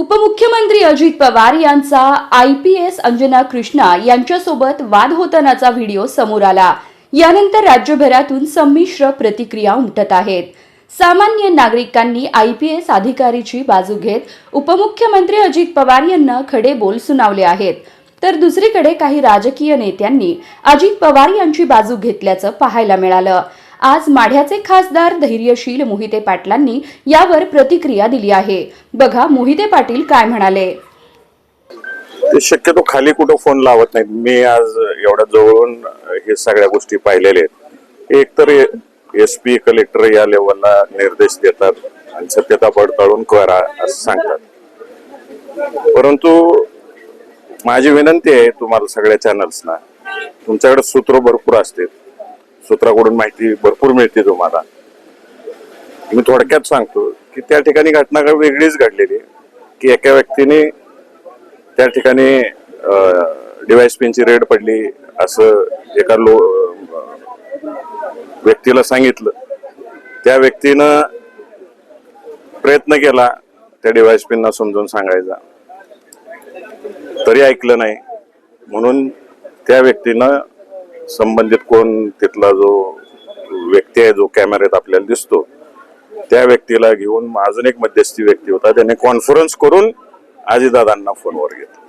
उपमुख्यमंत्री अजित पवार यांचा I P S Anjana Krishna यांच्यासोबत वाद होतानाचा व्हिडिओ समोर आला. यानंतर राज्यभरातून संमिश्र प्रतिक्रिया उमटत आहेत. सामान्य नागरिकांनी आय पी एस अधिकारीची बाजू घेत उपमुख्यमंत्री अजित पवार यांना खडे बोल सुनावले आहेत. तर दुसरीकडे काही राजकीय नेत्यांनी अजित पवार यांची बाजू घेतल्याचं पाहायला मिळालं. आज माढ्याचे खासदार धैर्यशील मोहिते पाटलांनी यावर प्रतिक्रिया दिली आहे. बघा मोहिते पाटील काय म्हणाले. शक्यतो खाली कुठं फोन लावत नाहीत. मी आज एवढ्या जवळून हे सगळ्या गोष्टी पाहिलेल्या आहेत. एक तर एस पी कलेक्टर या लेवलला निर्देश देतात आणि सत्यता पडताळून करा असं सांगतात. परंतु माझी विनंती आहे तुम्हाला सगळ्या चॅनल्सना तुमच्याकडे सूत्र भरपूर असते सूत्राकडून माहिती भरपूर मिळते तुम्हाला. मी थोडक्यात सांगतो की त्या ठिकाणी घटना वेगळीच घडलेली की एका व्यक्तीने त्या ठिकाणी डिवाइस पिनची रेड पडली असं एका लो व्यक्तीला सांगितलं. त्या व्यक्तीनं प्रयत्न केला त्या डिवाइस पिनना समजून सांगायचा. तरी ऐकलं नाही. म्हणून त्या व्यक्तीनं संबंधित कोण तिथला जो व्यक्ती आहे जो कॅमेऱ्यात आपल्याला दिसतो त्या व्यक्तीला घेऊन अजून एक मध्यस्थी व्यक्ती होता. त्याने कॉन्फरन्स करून आजीदादांना फोनवर घेतला.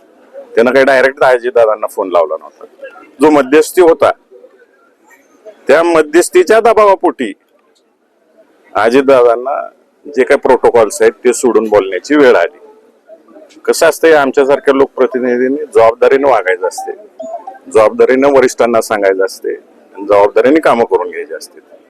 त्यानं काही डायरेक्ट आजीदादांना फोन लावला नव्हता. जो मध्यस्थी होता त्या मध्यस्थीच्या दबावापोटी आजीदादांना जे काही प्रोटोकॉल्स आहेत ते सोडून बोलण्याची वेळ आली. कसं असतं आमच्यासारख्या लोकप्रतिनिधींनी जबाबदारीने वागायचं असते. जबाबदारीनं वरिष्ठांना सांगायचं असते आणि जबाबदारीने कामं करून घ्यायची असते.